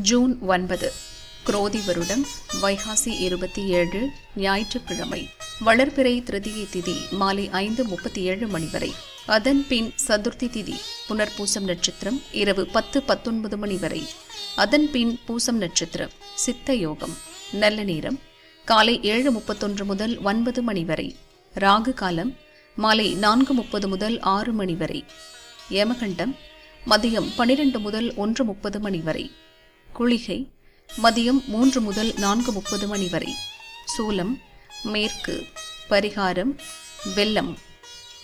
June ஒன்பது குரோதி வருடம் வைகாசி இருபத்தி ஏழு ஞாயிற்றுக்கிழமை வளர்பிறை திருதியை திதி மாலை ஐந்து முப்பத்தி ஏழு மணி வரை. அதன் பின் சதுர்த்தி திதி புனர்பூசம் நட்சத்திரம் இரவு பத்து பத்தொன்பது மணி வரை. அதன் பின் பூசம் நட்சத்திரம் சித்த யோகம். நல்ல நேரம் காலை ஏழு முப்பத்தொன்று முதல் ஒன்பது மணி வரை. ராகு காலம் மாலை நான்கு முப்பது முதல் ஆறு மணி வரை. யமகண்டம் மதியம் பனிரெண்டு முதல் ஒன்று முப்பது மணி வரை. குளிகை மதியம் மூன்று முதல் நான்கு முப்பது மணி வரை. சூலம் மேற்கு பரிகாரம் வெள்ளம்.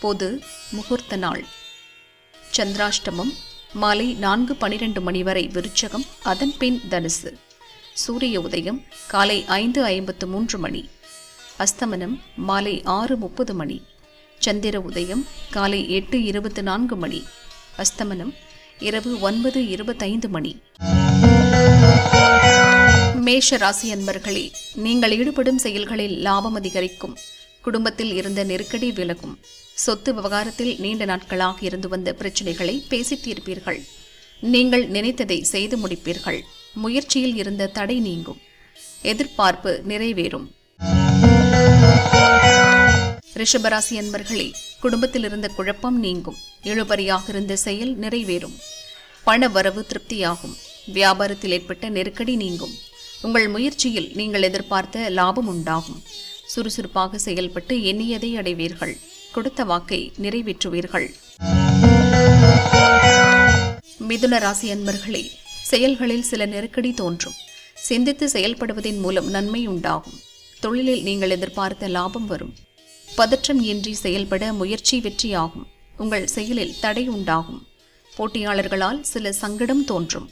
பொது முகூர்த்த நாள். சந்திராஷ்டமம் மாலை நான்கு பனிரெண்டு மணி வரை விருச்சகம் அதன் பின் தனுசு. சூரிய உதயம் காலை ஐந்து ஐம்பத்து மூன்று மணி. அஸ்தமனம் மாலை ஆறு முப்பது மணி. சந்திர உதயம் காலை எட்டு இருபத்து நான்கு மணி. அஸ்தமனம் இரவு ஒன்பது இருபத்தைந்து மணி. மேஷ ராசி அன்பர்களே நீங்கள் ஈடுபடும் செயல்களில் லாபம் அதிகரிக்கும். குடும்பத்தில் இருந்த நெருக்கடி விலகும். சொத்து விவகாரத்தில் நீண்ட நாட்களாக இருந்து வந்த பிரச்சனைகளை பேசி தீர்ப்பீர்கள். நீங்கள் நினைத்ததை செய்து முடிப்பீர்கள். முயற்சியில் இருந்த தடை நீங்கும். எதிர்பார்ப்பு நிறைவேறும். ரிஷபராசி அன்பர்களே குடும்பத்தில் இருந்த குழப்பம் நீங்கும். இழுபறியாக இருந்த செயல் நிறைவேறும். பண வரவு திருப்தியாகும். வியாபாரத்தில் ஏற்பட்ட நெருக்கடி நீங்கும். உங்கள் முயற்சியில் நீங்கள் எதிர்பார்த்த லாபம் உண்டாகும். சுறுசுறுப்பாக செயல்பட்டு எண்ணியதை அடைவீர்கள். கொடுத்த வாக்கை நிறைவேற்றுவீர்கள். மிதுன ராசி அன்பர்களே செயல்களில் சில நெருக்கடி தோன்றும். சிந்தித்து செயல்படுவதன் மூலம் நன்மை உண்டாகும். தொழிலில் நீங்கள் எதிர்பார்த்த லாபம் வரும். பதற்றம் இன்றி செயல்பட முயற்சி வெற்றியாகும். உங்கள் செயலில் தடை உண்டாகும். போட்டியாளர்களால் சில சங்கடம் தோன்றும்.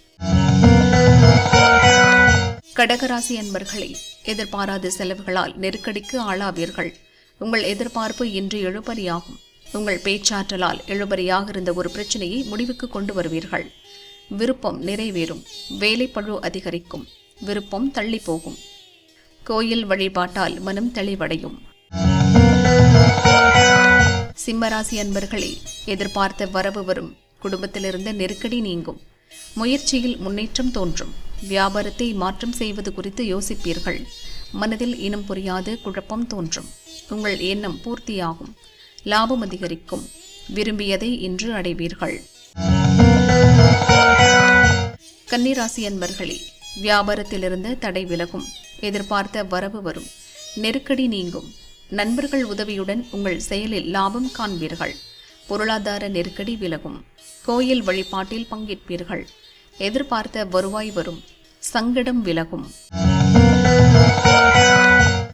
கடகராசி அன்பர்களே எதிர்பாராத செலவுகளால் நெருக்கடிக்கு ஆளாவீர்கள். உங்கள் எதிர்பார்ப்பு இன்று எழுபறியாகும் உங்கள் பேச்சாற்றலால் எழுபறியாக இருந்த ஒரு பிரச்சனையை முடிவுக்கு கொண்டு வருவீர்கள். விருப்பம் நிறைவேறும். வேலைப்பழு அதிகரிக்கும். விருப்பம் தள்ளி போகும் கோயில் வழிபாட்டால் மனம் தெளிவடையும். சிம்மராசி அன்பர்களே எதிர்பார்த்த வரவு வரும். குடும்பத்திலிருந்து நெருக்கடி நீங்கும். முயற்சியில் முன்னேற்றம் தோன்றும். வியாபாரத்தை மாற்றம் செய்வது குறித்து யோசிப்பீர்கள். மனதில் இனம் புரியாது குழப்பம் தோன்றும். உங்கள் எண்ணம் பூர்த்தியாகும். லாபம் அதிகரிக்கும். விரும்பியதை இன்று அடைவீர்கள். கன்னிராசி அன்பர்களே வியாபாரத்திலிருந்து தடை விலகும். எதிர்பார்த்த வரவு வரும். நெருக்கடி நீங்கும். நண்பர்கள் உதவியுடன் உங்கள் செயலில் லாபம் காண்பீர்கள். பொருளாதார நெருக்கடி விலகும். கோயில் வழிபாட்டில் பங்கேற்பீர்கள். எதிர்பார்த்த வருவாய் வரும். சங்கடம் விலகும்.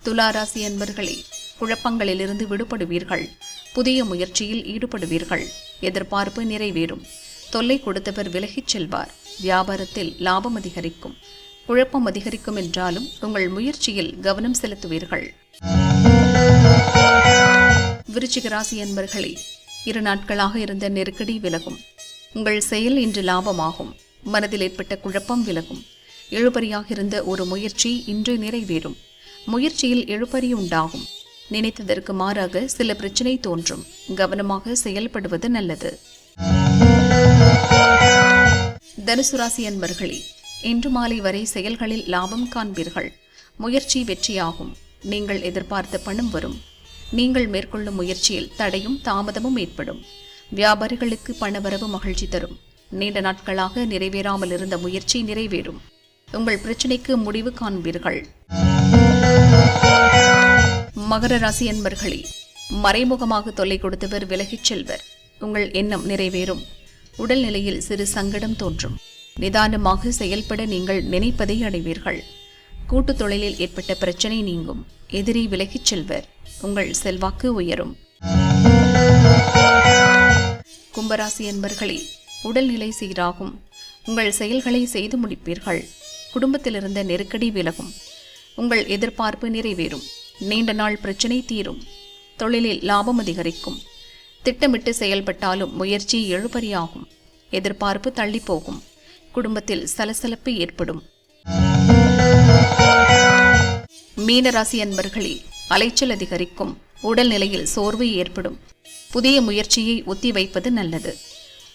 துளாராசி அன்பர்களே குழப்பங்களிலிருந்து விடுபடுவீர்கள். புதிய முயற்சியில் ஈடுபடுவீர்கள். எதிர்பார்ப்பு நிறைவேறும். தொல்லை கொடுத்தவர் விலகிச் செல்வார். வியாபாரத்தில் லாபம் அதிகரிக்கும். குழப்பம் அதிகரிக்கும் என்றாலும் உங்கள் முயற்சியில் கவனம் செலுத்துவீர்கள். விருச்சிக ராசி அன்பர்களே இரு நாட்களாக இருந்த நெருக்கடி விலகும். உங்கள் செயல் இன்று லாபமாகும். மனதில் ஏற்பட்ட குழப்பம் விலகும். இழுபறியாக இருந்த ஒரு முயற்சி இன்று நிறைவேறும். முயற்சியில் இழுபறி உண்டாகும். நினைத்ததற்கு மாறாக சில பிரச்சனை தோன்றும். கவனமாக செயல்படுவது நல்லது. தனுசு ராசி அன்பர்களே இன்று மாலை வரை செயல்களில் லாபம் காண்பீர்கள். முயற்சி வெற்றியாகும். நீங்கள் எதிர்பார்த்த பணம் வரும். நீங்கள் மேற்கொள்ளும் முயற்சியில் தடையும் தாமதமும் ஏற்படும். வியாபாரிகளுக்கு பணவரவு மகிழ்ச்சி தரும். நீண்ட நாட்களாக நிறைவேறாமல் இருந்த முயற்சி நிறைவேறும். உங்கள் பிரச்சனைக்கு முடிவு காண்பீர்கள். மகர ராசி அன்பர்களே மறைமுகமாக தொல்லை கொடுத்தவர் விலகிச் செல்வர். உங்கள் எண்ணம் நிறைவேறும். உடல்நிலையில் சிறு சங்கடம் தோன்றும். நிதானமாக செயல்பட நீங்கள் நினைப்பதை அடைவீர்கள். கூட்டு தொழிலில் ஏற்பட்ட பிரச்சனை நீங்கும். எதிரி விலகிச் செல்வர். உங்கள் செல்வாக்கு உயரும். கும்பராசி என்பர்களே உடல்நிலை சீராகும். உங்கள் செயல்களை செய்து முடிப்பீர்கள். குடும்பத்தில் இருந்த நெருக்கடி விலகும். உங்கள் எதிர்பார்ப்பு நிறைவேறும். நீண்ட நாள் பிரச்சனை தீரும். தொழிலில் லாபம் அதிகரிக்கும். திட்டமிட்டு செயல்பட்டாலும் முயற்சி எழுபறியாகும். எதிர்பார்ப்பு தள்ளிப்போகும். குடும்பத்தில் சலசலப்பு ஏற்படும். மீனராசி அன்பர்களே அலைச்சல் அதிகரிக்கும். உடல்நிலையில் சோர்வு ஏற்படும். புதிய முயற்சியை ஒத்தி வைப்பது நல்லது.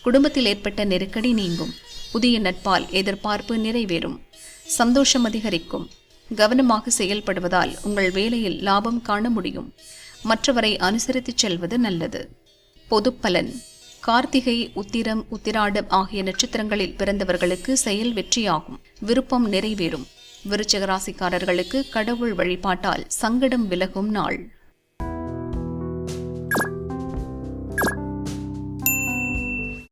குடும்பத்தில் ஏற்பட்ட நெருக்கடி நீங்கும். புதிய நட்பால் எதிர்பார்ப்பு நிறைவேறும். சந்தோஷம் அதிகரிக்கும். கவனமாக செயல்படுவதால் உங்கள் வேலையில் லாபம் காண முடியும். மற்றவரை அனுசரித்துச் செல்வது நல்லது. பொதுப்பலன். கார்த்திகை உத்திரம் உத்திராடம் ஆகிய நட்சத்திரங்களில் பிறந்தவர்களுக்கு செயல் வெற்றியாகும். விருப்பம் நிறைவேறும். விருச்சக ராசிக்காரர்களுக்கு கடவுள் வழிபாட்டால் சங்கடம் விலகும் நாள்.